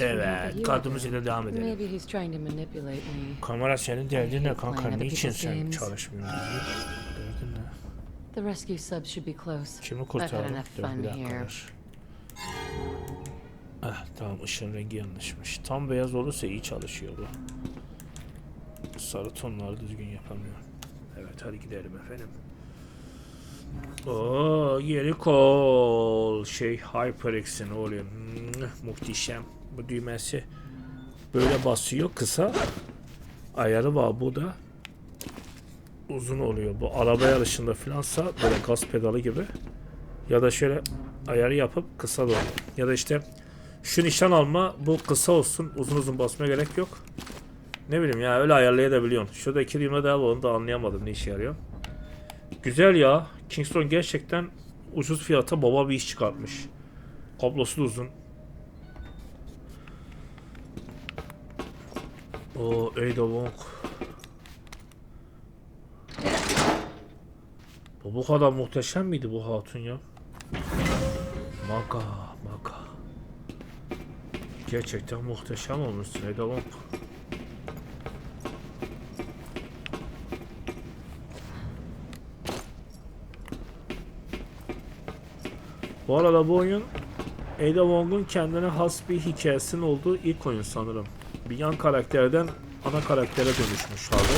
Evet, kaldığımız yerden devam edelim. Maybe he's trying to manipulate me. Kamera senin derdin ne kanka? Niçin sen çalışmıyorsun? Derdin ne? The rescue subs should be close. Kimi enough Dur bir dakika. Ah tamam ışığın rengi yanlışmış. Tam beyaz olursa iyi çalışıyor bu. Sarı tonları düzgün yapamıyor. Evet hadi gidelim efendim. Oo yeni kol. Şey HyperX'in oluyor. Muhteşem. Bu düğmesi böyle basıyor kısa. Ayarı var bu da. Uzun oluyor. Bu araba yarışında filansa böyle gaz pedalı gibi. Ya da şöyle ayarı yapıp kısa olur. Ya da işte şu nişan alma bu kısa olsun uzun uzun basmaya gerek yok. Ne bileyim ya öyle ayarlayabiliyorsun. Şurada iki düğme daha var onu da anlayamadım ne işe yarıyor. Güzel ya. Kingston gerçekten ucuz fiyata baba bir iş çıkartmış. Kablosu da uzun. O Ada Wong. Bu bu kadar muhteşem miydi bu hatun ya? Maga, maga. Gerçekten muhteşem olmuşsun Ada Wong. Bu arada bu oyun Ada Wong'un kendine has bir hikayesinin olduğu ilk oyun sanırım. Bir yan karakterden ana karaktere dönüşmüş halde.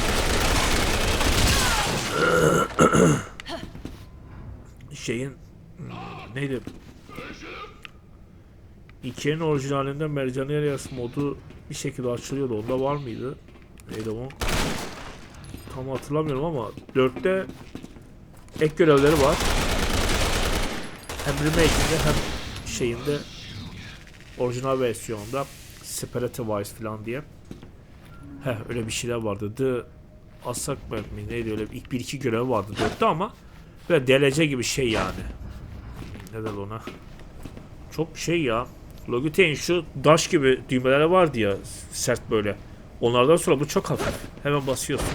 Şeyin hmm, neydi? İki'nin orijinalinde Mercenarius modu bir şekilde açılıyordu. Onda var mıydı? Neydi o? Tam hatırlamıyorum ama 4'te ek görevleri var. Hem remake'inde hem şeyinde orijinal versiyonda Separate Wise falan diye. Heh öyle bir şeyler vardı. The Asakment mi neydi öyle ilk bir iki görev vardı 4'te ama böyle DLC gibi şey yani. Ne der ona? Çok şey ya. Logitech'in şu daş gibi düğmeleri vardı ya sert böyle. Onlardan sonra bu çok hafif. Hemen basıyorsun.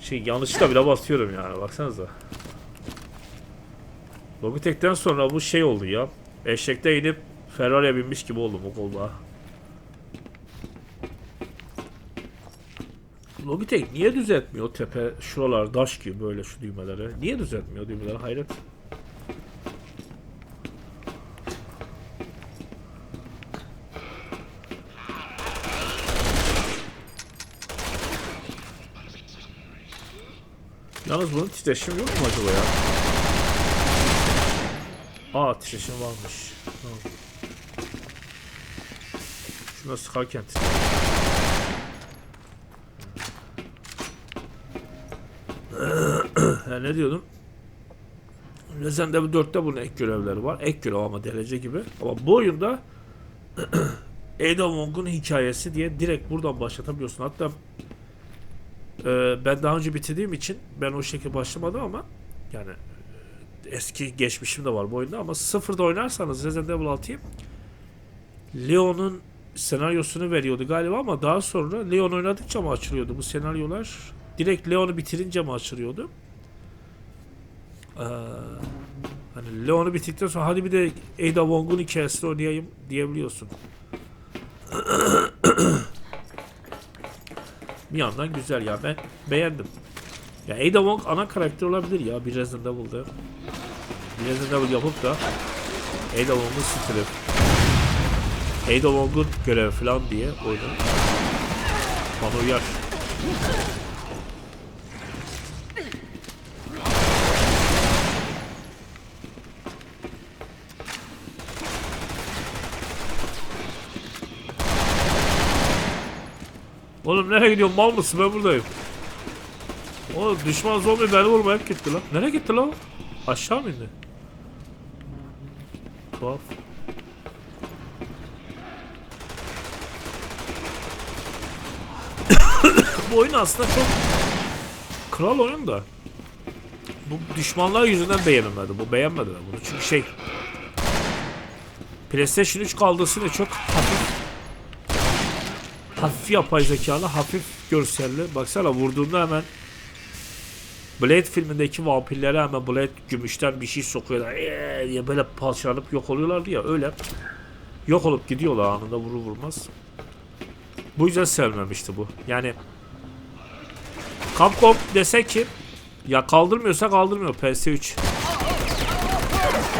Şey yanlışlıkla bile basıyorum yani baksanıza. Logitech'ten sonra bu şey oldu ya. Eşekte inip Ferrari'ye binmiş gibi oldum o kolda. Logitech niye düzeltmiyor tepe şuralar daş gibi böyle şu düğmeleri? Niye düzeltmiyor düğmeleri hayret. Yalnız bunun titreşimi yok mu acaba ya? Aa titreşim varmış. Tamam. Sıkarken titreşim. ya ne diyordum? Resident Evil 4'te bunun ek görevleri var. Ek görev ama derece gibi. Ama bu oyunda Ada Wong'un hikayesi diye direkt buradan başlatabiliyorsun. Hatta e, ben daha önce bitirdiğim için ben o şekilde başlamadım ama yani e, eski geçmişim de var bu oyunda ama sıfırda oynarsanız Resident Evil 6'yı Leon'un senaryosunu veriyordu galiba ama daha sonra Leon oynadıkça mı açılıyordu bu senaryolar? Direkt Leon'u bitirince mi açılıyordu? Ee, hani Leon'u bitirdikten sonra hadi bir de Ada Wong'un hikayesini oynayayım diyebiliyorsun. bir yandan güzel ya ben beğendim. Ya Ada Wong ana karakter olabilir ya bir Resident Evil'da. Bir Resident Evil yapıp da Ada Wong'un stili. Ada Wong'un görevi falan diye oyunu. Bana uyar. Oğlum nereye gidiyorsun mal mısın ben buradayım. Oğlum düşman zombi beni vurmaya gitti lan. Nereye gitti lan? Aşağı mı indi? Tuhaf. Bu oyun aslında çok kral oyun da. Bu düşmanlar yüzünden beğenilmedi. Bu beğenmedi bunu. Çünkü şey PlayStation 3 kaldısını çok hafif hafif yapay zekalı, hafif görselli. Baksana vurduğunda hemen Blade filmindeki vampirlere hemen Blade gümüşten bir şey sokuyorlar. Eee diye böyle parçalanıp yok oluyorlardı ya öyle. yok olup gidiyorlar anında vurur vurmaz. Bu yüzden sevmemişti bu. Yani Capcom dese ki ya kaldırmıyorsa kaldırmıyor PS3.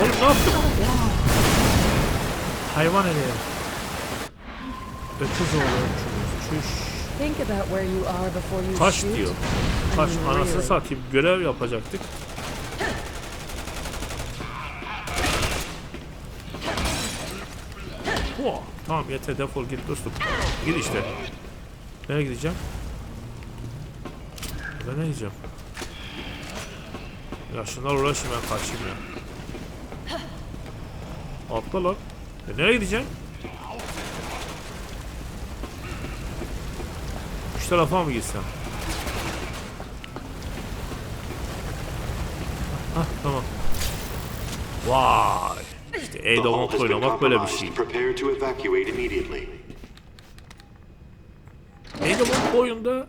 Oğlum ne yaptın? Hayvan eli. Öküz oğlu öküz. Taş diyor. Taş anasını satayım. Görev yapacaktık. Hua, Tamam yeter defol git dostum. Git işte. Nereye gideceğim? Ben ne gideceğim? Ya şunlar uğraşayım ben kaçayım ya. Atla lan. E nereye gideceğim? Şu tarafa mı gitsem? Hah tamam. Vay. İşte has been oynamak böyle bir şey. Eidolon oyunda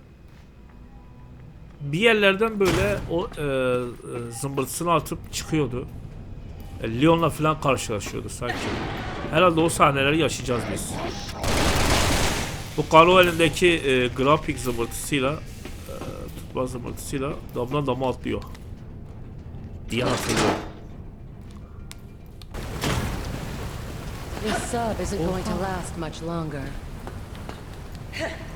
bir yerlerden böyle o e, e, zımbırtısını atıp çıkıyordu. E, Leon'la falan karşılaşıyordu sanki. Herhalde o sahneleri yaşayacağız biz. Bu Karo elindeki e, grafik zımbırtısıyla e, tutma zımbırtısıyla damdan dama atlıyor. Diye hatırlıyorum. This sub isn't going to last much longer.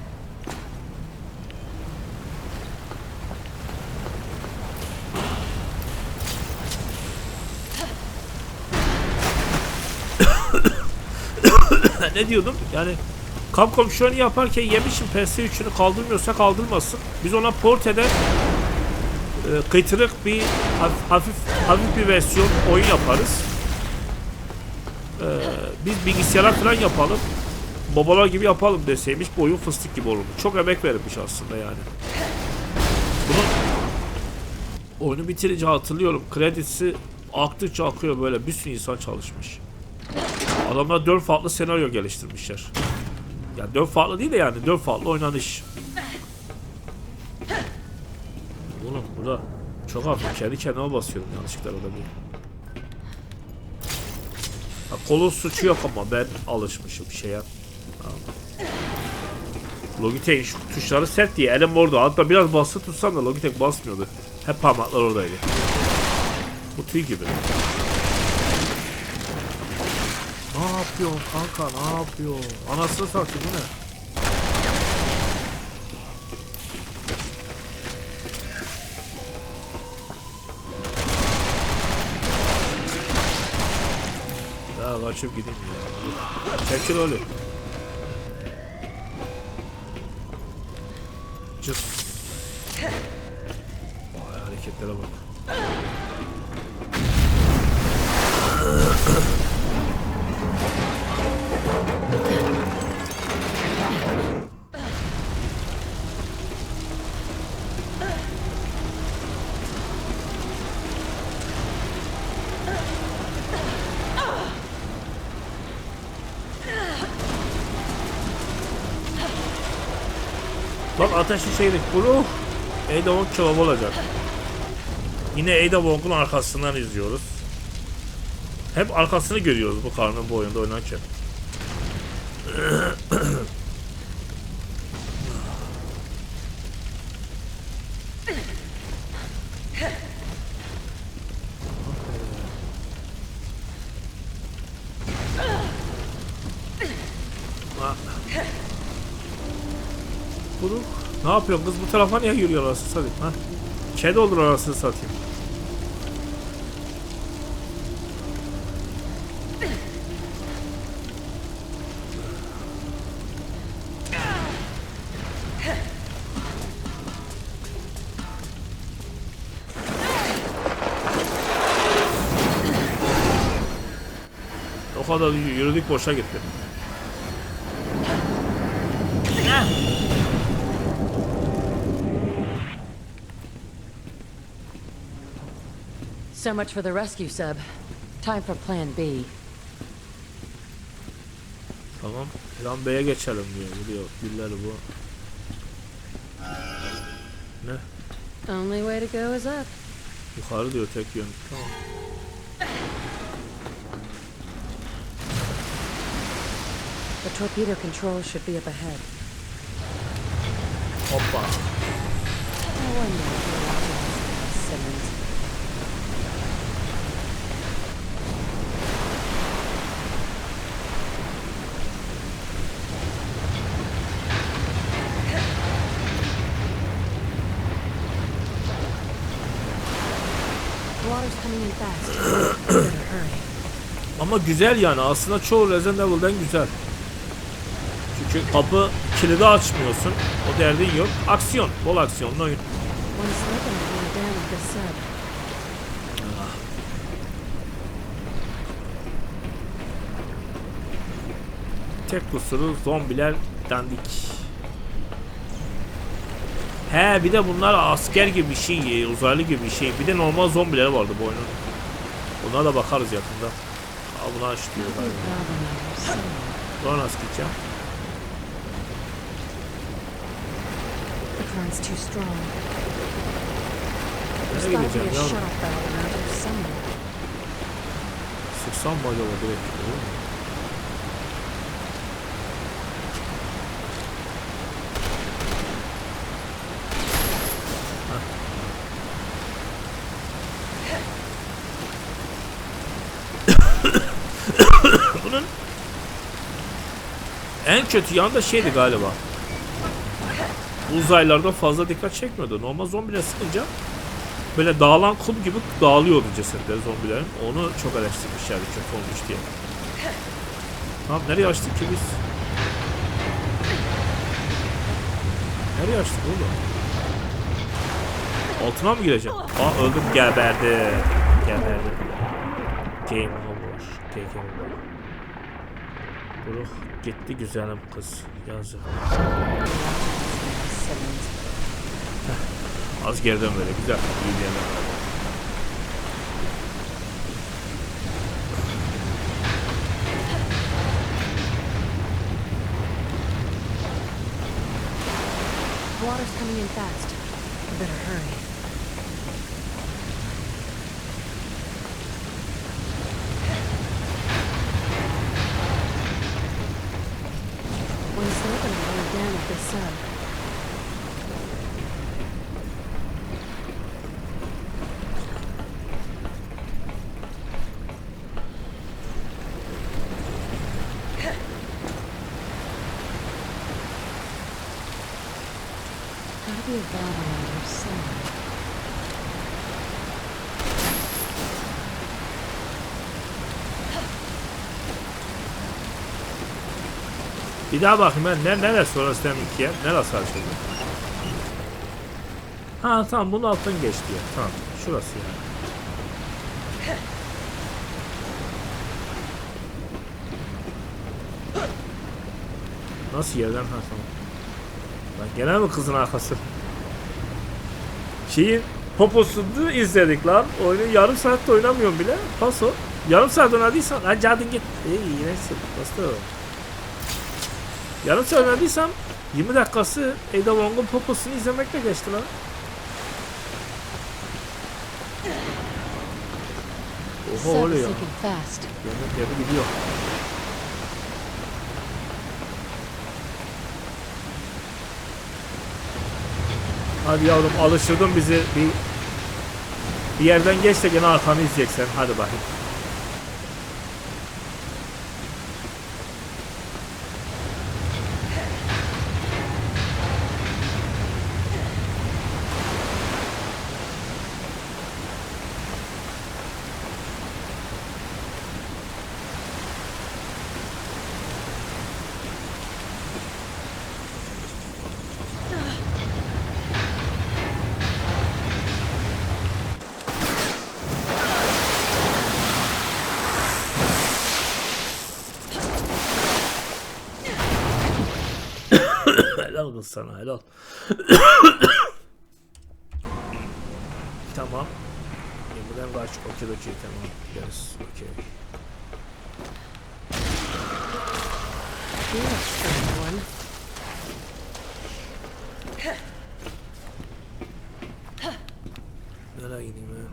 ne diyordum? Yani Capcom an yaparken yemişim PS3'ünü kaldırmıyorsa kaldırmasın. Biz ona port eder e, kıytırık bir hafif, hafif bir versiyon oyun yaparız. E, biz bilgisayara falan yapalım. Babalar gibi yapalım deseymiş bu oyun fıstık gibi olurdu. Çok emek verilmiş aslında yani. Bunu oyunu bitirince hatırlıyorum. Kredisi aktıkça akıyor böyle bir sürü insan çalışmış. Adamlar dört farklı senaryo geliştirmişler. Ya dört farklı değil de yani dört farklı oynanış. Oğlum bu da çok hafif. Kendi kendime basıyorum yanlışlıkla orada bir. Ha, kolun suçu yok ama ben alışmışım şeye. Tamam. Logitech şu tuşları sert diye elim orada. Hatta biraz bası tutsam da Logitech basmıyordu. Hep parmaklar oradaydı. Bu tüy gibi. Ne yapıyorsun kanka ne yapıyor? Anasını satayım bu ne? Ya kaçıp gideyim ya. Çekil öyle. Cıs. Vay hareketlere bak. Bak ateşi şeydik. Bunu Ada Wong kebabı olacak. Yine Ada Wong'un arkasından izliyoruz. Hep arkasını görüyoruz bu karnın bu oyunda oynarken. Ne yapıyorsun kız bu tarafa niye yürüyor anasını satayım ha? Kedi olur anasını satayım. O kadar yürüdük boşa gitti. So much for the rescue sub. Time for plan B. Tamam. Plan B'ye geçelim diyor. Biliyor. Birileri bu. Ne? Only way to go is up. Yukarı diyor tek yön. Tamam. The torpedo control should be up ahead. Hoppa. I wonder Ama güzel yani aslında çoğu Resident Evil'den güzel. Çünkü kapı kilidi açmıyorsun. O derdin yok. Aksiyon. Bol aksiyonlu oyun. Tek kusuru zombiler dandik. He bir de bunlar asker gibi bir şey, uzaylı gibi bir şey. Bir de normal zombiler vardı bu oyunun. Buna da bakarız yakında. Aa buna aç diyor galiba. Buna nasıl gideceğim? Nereye gideceğim a yavrum? shut-off valve around here somewhere. Sıksam mı acaba direkt? En kötü yanı da şeydi galiba. Uzaylarda fazla dikkat çekmiyordu. Normal zombiler sıkınca böyle dağılan kum gibi dağılıyordu cesetleri zombilerin. Onu çok eleştirmişlerdi kötü olmuş diye. Tamam nereye açtık ki biz? Nereye açtık oğlum? Altına mı gireceğim? Aa öldüm geberdi. Geberdi. Game over. Take over. Buruk gitti güzelim kız. Yazık. Az geriden böyle güzel. İyi. The water's coming in fast. Better hurry. One slip and I'm going down with this sub. Bir daha bakayım ben. Ne, neresi orası deminki yer? Neresi açıldı? Ha tamam bunun alttan geçti ya. Tamam. Şurası yani. Nasıl yerden ha tamam. Lan gene mi kızın arkası? Şeyin poposunu izledik lan. Oyunu yarım saatte oynamıyorum bile. Paso. Yarım saat oynadıysan hadi hadi git. İyi neyse. Bastı. Yarım saat oynadıysam 20 dakikası Ada Wong'un poposunu izlemekle geçti lan. Oha oluyor. sinking fast. Yanı, yanı gidiyor. Hadi yavrum alıştırdın bizi bir bir yerden geç de gene arkanı izleyeceksin. Hadi bakayım. Kız sana helal. tamam. Buradan kaç okey okey tamam. Yes okey. You're a strange one. Nereye gideyim ben?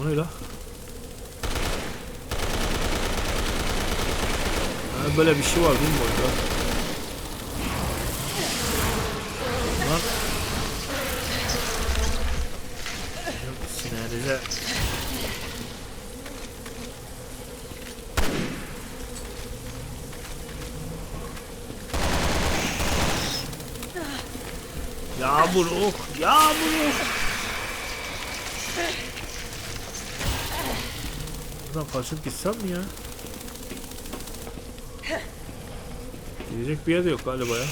O ne la? Şey var değil mi orada? Lan. Sinirinize. Yağmur ok, yağmur ok. Buradan kaçıp gitsem mi ya? Gidecek bir yer de yok galiba ya.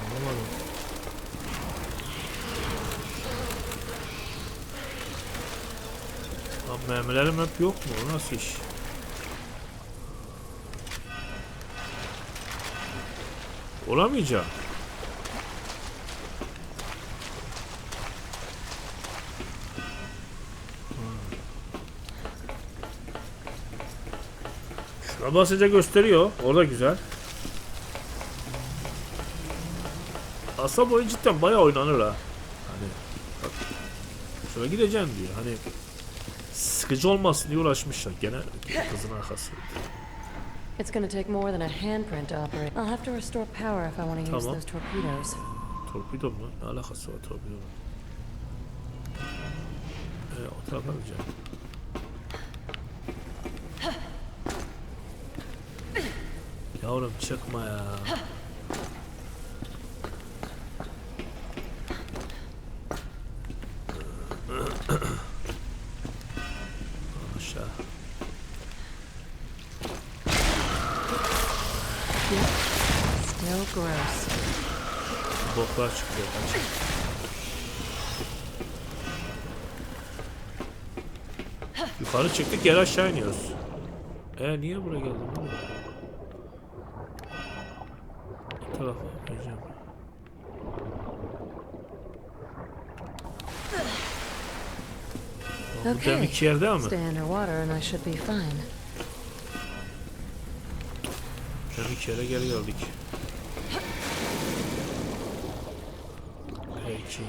Anlamadım. Lan mermilerim hep yok mu? O Nasıl iş? Olamayacak. Şuna basınca gösteriyor. O da güzel. Aslında bu oyun cidden bayağı oynanır ha. Hani bak. Şuna gideceğim diyor. Hani sıkıcı olmasın diye uğraşmışlar. Gene kızın arkası. It's gonna take more than a handprint to operate. I'll have to restore power if I want to use those torpedoes. Torpido mu? Ne alakası var torpido? Ee, o tarafa gideceğim. Yavrum çıkma ya. Aşağı. Still gross. Boklar çıkıyor. Kaç. Yukarı çıktık geri aşağı iniyoruz. E niye buraya geldin oğlum? Bu tarafa gideceğim. Lan Bu Okay. deminki yerde ama. Stay underwater and I should be fine. Deminki yere geri geldik. Peki.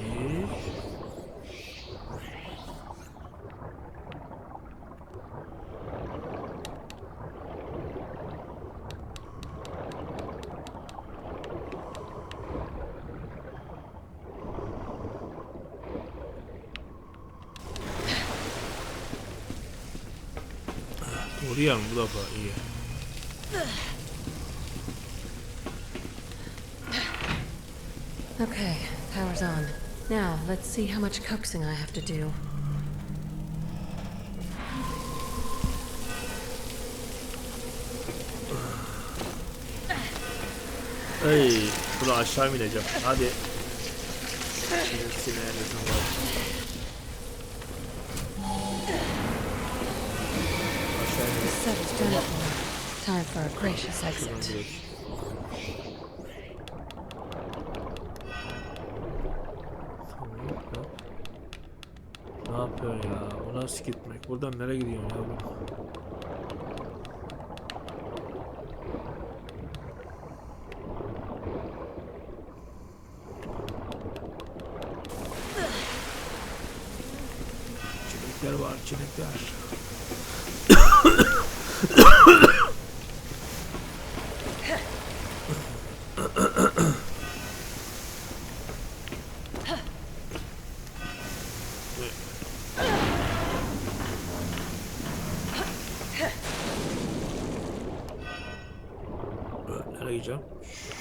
Doğru yer mi bu defa iyi. Okay, power's on. Now, let's see how much coaxing I have to do. Ey, bunu aşağı mı ineceğim? Hadi. Senin sinirlerinizin Time for a gracious exit. Ne yapıyorsun ya? Bu nasıl gitmek? Buradan nereye gidiyorsun yavrum? Çilekler var, çilekler. Ee, Nereye gideceğim?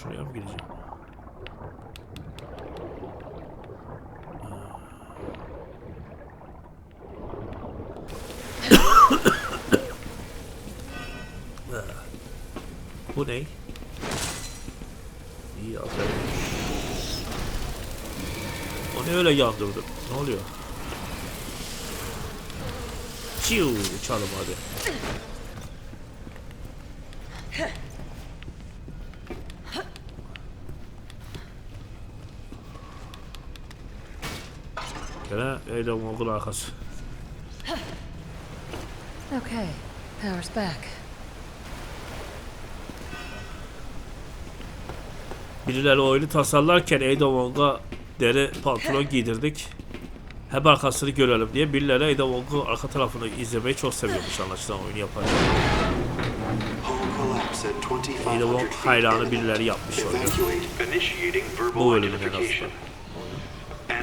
Şuraya mı? Ee, Bu ne? İyi aferin. O ne öyle yandırdı? Ne oluyor? Çiu uçalım hadi. Gene öyle Mongol arkası. Okay, power's back. Birileri oyunu tasarlarken Eidolon'a deri pantolon giydirdik. Hem arkasını görelim diye birileri Ada Wong'u arka tarafını izlemeyi çok seviyormuş anlaşılan oyunu yaparken. Hull collapse at Ada 2,500 Wong feet hayranı birileri yapmış oyunu. Bu bölümün en azından.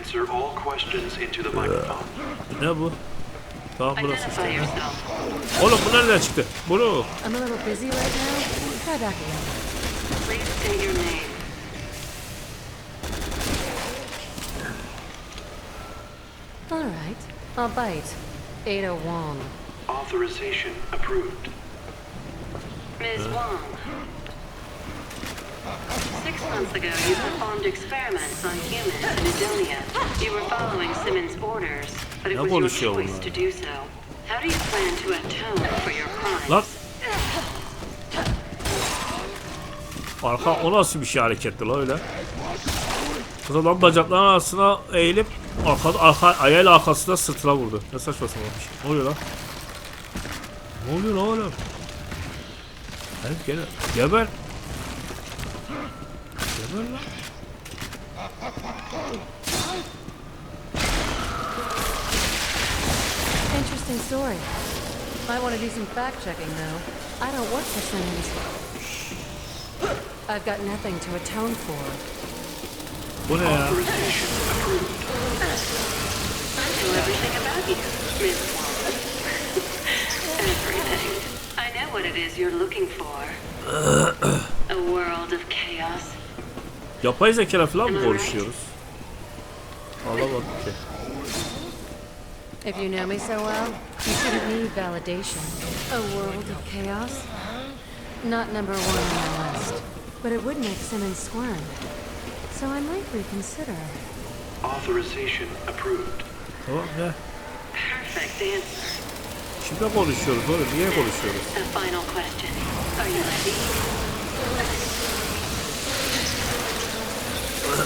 Answer all questions into the microphone. Ne bu? Tamam burası Identify işte. yourself. Oğlum bu nereden çıktı? Bunu. I'm a little busy right now. Try back again. Please state your name. All right. I'll bite. Ada Wong. Oh Authorization approved. Ms. Wong. Six months ago, you performed experiments on humans in Edonia. You were following Simmons' orders, but it was your choice to do so. How do you plan to atone for your crimes? Lan. Arka o nasıl bir şey hareketli lan öyle? Kız adam bacaklarının arasına eğilip arka, arka, ayağıyla arkasına sırtına vurdu. Ne saçma sapan bir şey. Ne oluyor lan? Ne oluyor lan oğlum? Herif gene geber. Geber lan. Interesting story. Might want to do some fact checking though. I don't work for Simmons. I've got nothing to atone for. Bu ne ya? Authorization approved. Uh, I know everything about you, Ms. Wong. everything. I know what it is you're looking for. A world of chaos. Yapay zeka falan mı konuşuyoruz? Anlamadım ki. If you know me so well, you shouldn't need validation. A world of chaos? Not number one on my list. But it would make Simmons squirm. So I might reconsider. Authorization approved. Tamam ne? Perfect answer. Şimdi konuşuyoruz oğlum. Niye konuşuyoruz? A final question. Are you ready?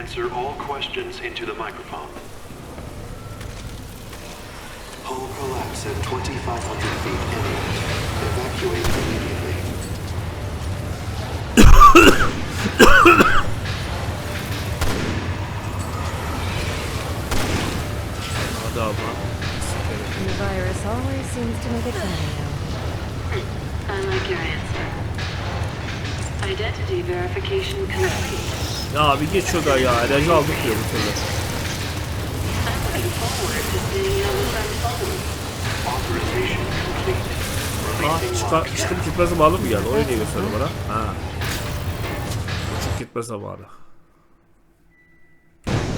Answer all questions into the microphone. Hull collapse at 2,500 feet imminent. Evacuate immediately. Hadi abla. The virus always seems to make a cameo. I like your answer. Identity verification complete. Ya bir geç şurada ya. Enerji aldık diyor bu türlü. Releasing çıkar, çıkıp gitme zamanı mı geldi? Orayı niye gösterdi bana? Ha. Çıkıp gitme zamanı.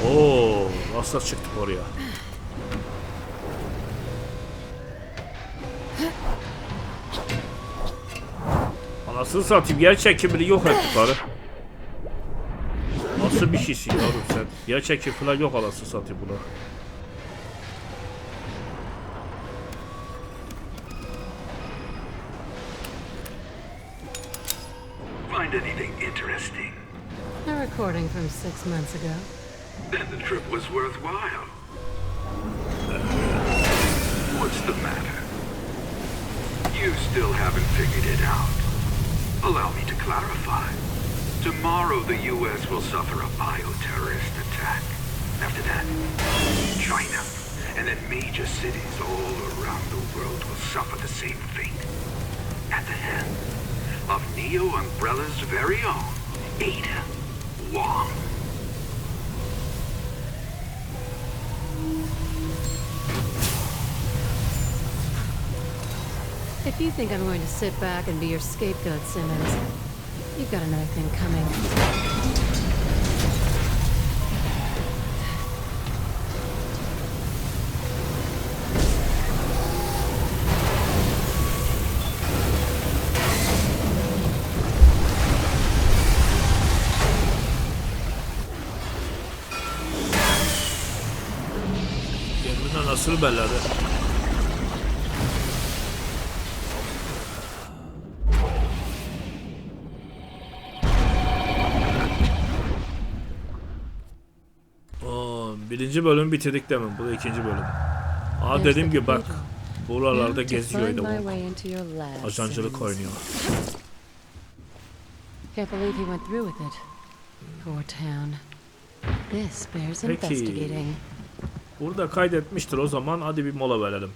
Oo, nasıl çıktık oraya? Anasını satayım yer çekimini yok ettik karı. Nasıl bir şeysin yavrum sen? Yer çekim falan yok anasını satayım buna. Find anything interesting? A recording from six months ago. Then the trip was worthwhile. What's the matter? You still haven't figured it out. Allow me to clarify. Tomorrow the U.S. will suffer a bioterrorist attack. After that, China, and then major cities all around the world will suffer the same fate. At the hand of Neo Umbrella's very own Ada Wong. If you think I'm going to sit back and be your scapegoat, Simmons, You've got another thing coming. Gemini nasıl belledi? Birinci bölümü bitirdik demin. Bu da ikinci bölüm. Aa dediğim gibi bak. Buralarda Now to geziyor find my Edomon. way into your lab, Ajancılık oynuyor. Peki. Burada kaydetmiştir o zaman hadi bir mola verelim.